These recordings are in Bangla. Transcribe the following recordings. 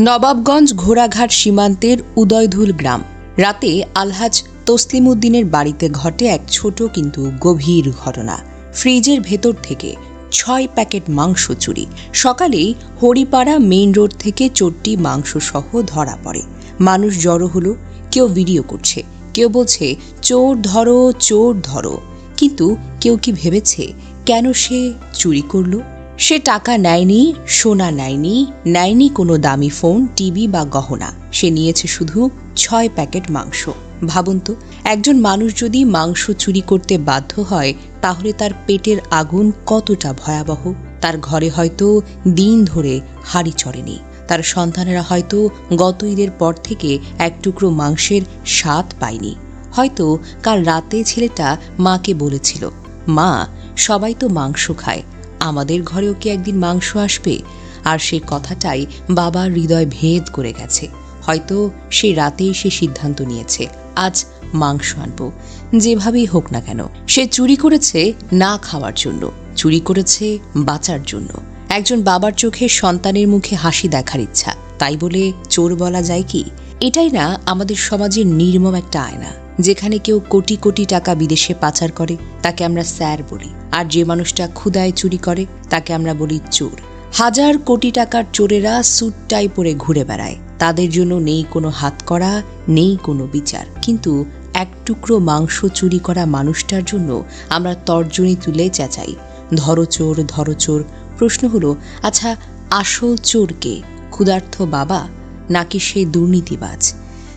নবাবগঞ্জ ঘোড়াঘাট সীমান্তের উদয়ধুল গ্রাম। রাতে আলহাজ তসলিমউদ্দিনের বাড়িতে ঘটে এক ছোট কিন্তু গভীর ঘটনা। ফ্রিজের ভেতর থেকে ছয় প্যাকেট মাংস চুরি। সকালেই হরিপাড়া মেইন রোড থেকে চোরটি মাংস সহ ধরা পড়ে। মানুষ জড়ো হলো, কেউ ভিডিও করছে, কেউ বলছে, চোর ধরো চোর ধরো। কিন্তু কেউ কি ভেবেছে, কেন সে চুরি করল? সে টাকা নেয়নি, সোনা নেয়নি নেয়নি কোনো দামি ফোন, টিভি বা গহনা। সে নিয়েছে শুধু ছয় প্যাকেট মাংস। ভাবুন তো, একজন মানুষ যদি মাংস চুরি করতে বাধ্য হয়, তাহলে তার পেটের আগুন কতটা ভয়াবহ? তার ঘরে হয়তো দিন ধরে হাড়ি চড়েনি। তার সন্তানেরা হয়তো গত ঈদের পর থেকে এক টুকরো মাংসের স্বাদ পায়নি। হয়তো কাল রাতে ছেলেটা মাকে বলেছিল, মা, সবাই তো মাংস খায় আমাদের ঘরেও কি একদিন মাংস আসবে? আর সে কথাটাই বাবার হৃদয় ভেদ করে গেছে। হয়তো সে রাতেই সে সিদ্ধান্ত নিয়েছে, আজ মাংস আনব। যেভাবেই হোক না কেন, সে চুরি করেছে না খাওয়ার জন্য, চুরি করেছে বাঁচার জন্য। একজন বাবার চোখে সন্তানের মুখে হাসি দেখার ইচ্ছা, তাই বলে চোর বলা যায় কি? এটাই না আমাদের সমাজের নির্মম একটা আয়না। যেখানে কেউ কোটি কোটি টাকা বিদেশে পাচার করে, তাকে আমরা স্যার বলি। আর যে মানুষটা ক্ষুদায় চুরি করে, তাকে আমরা বলি চোর। হাজার কোটি টাকার চোরেরা স্যুটটাই পরে ঘুরে বেড়ায়। তাদের জন্য নেই কোনো হাত করা, নেই কোনো বিচার। কিন্তু এক টুকরো মাংস চুরি করা মানুষটার জন্য আমরা তর্জনী তুলে চেঁচাই। ধরো চোর ধরো চোর। প্রশ্ন হলো আচ্ছা আসল চোরকে ক্ষুধার্থ বাবা নাকি সেই দুর্নীতিবাজ?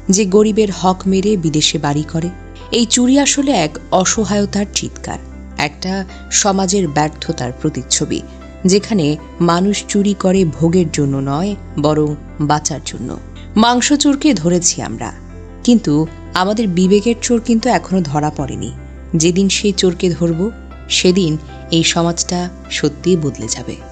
যে গরিবের হক মেরে বিদেশে বাড়ি করে। এই চুরি আসলে এক অসহায়তার চিৎকার, একটা সমাজের ব্যর্থতার প্রতিচ্ছবি, যেখানে মানুষ চুরি করে ভোগের জন্য নয়, বরং বাঁচার জন্য। মাংস চোরকে ধরেছি আমরা, কিন্তু আমাদের বিবেকের চোর কিন্তু এখনও ধরা পড়েনি। যেদিন সেই চোরকে ধরব, সেদিন এই সমাজটা সত্যিই বদলে যাবে।